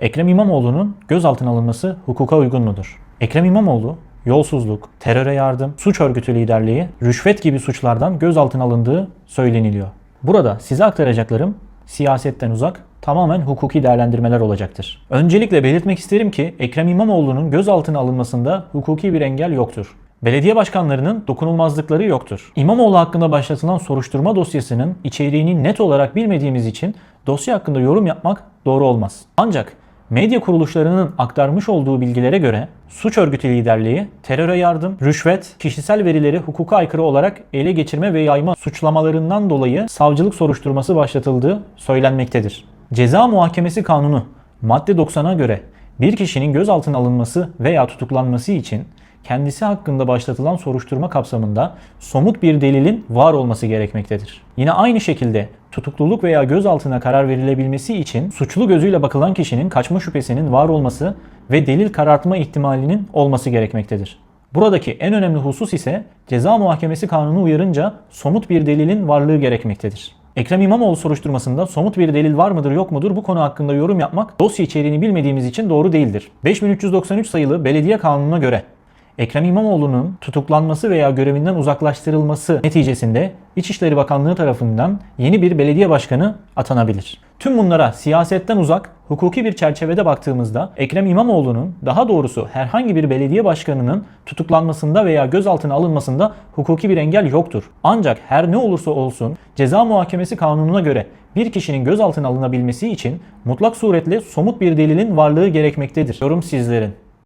Ekrem İmamoğlu'nun gözaltına alınması hukuka uygun mudur? Ekrem İmamoğlu yolsuzluk, teröre yardım, suç örgütü liderliği, rüşvet gibi suçlardan gözaltına alındığı söyleniliyor. Burada size aktaracaklarım siyasetten uzak, tamamen hukuki değerlendirmeler olacaktır. Öncelikle belirtmek isterim ki Ekrem İmamoğlu'nun gözaltına alınmasında hukuki bir engel yoktur. Belediye başkanlarının dokunulmazlıkları yoktur. İmamoğlu hakkında başlatılan soruşturma dosyasının içeriğini net olarak bilmediğimiz için dosya hakkında yorum yapmak doğru olmaz. Ancak medya kuruluşlarının aktarmış olduğu bilgilere göre suç örgütü liderliği, teröre yardım, rüşvet, kişisel verileri hukuka aykırı olarak ele geçirme ve yayma suçlamalarından dolayı savcılık soruşturması başlatıldığı söylenmektedir. Ceza Muhakemesi Kanunu madde 90'a göre bir kişinin gözaltına alınması veya tutuklanması için kendisi hakkında başlatılan soruşturma kapsamında somut bir delilin var olması gerekmektedir. Yine aynı şekilde tutukluluk veya gözaltına karar verilebilmesi için suçlu gözüyle bakılan kişinin kaçma şüphesinin var olması ve delil karartma ihtimalinin olması gerekmektedir. Buradaki en önemli husus ise ceza muhakemesi kanunu uyarınca somut bir delilin varlığı gerekmektedir. Ekrem İmamoğlu soruşturmasında somut bir delil var mıdır yok mudur bu konu hakkında yorum yapmak dosya içeriğini bilmediğimiz için doğru değildir. 5393 sayılı belediye kanununa göre Ekrem İmamoğlu'nun tutuklanması veya görevinden uzaklaştırılması neticesinde İçişleri Bakanlığı tarafından yeni bir belediye başkanı atanabilir. Tüm bunlara siyasetten uzak, hukuki bir çerçevede baktığımızda Ekrem İmamoğlu'nun daha doğrusu herhangi bir belediye başkanının tutuklanmasında veya gözaltına alınmasında hukuki bir engel yoktur. Ancak her ne olursa olsun ceza muhakemesi kanununa göre bir kişinin gözaltına alınabilmesi için mutlak suretle somut bir delilin varlığı gerekmektedir. Yorum sizlerin.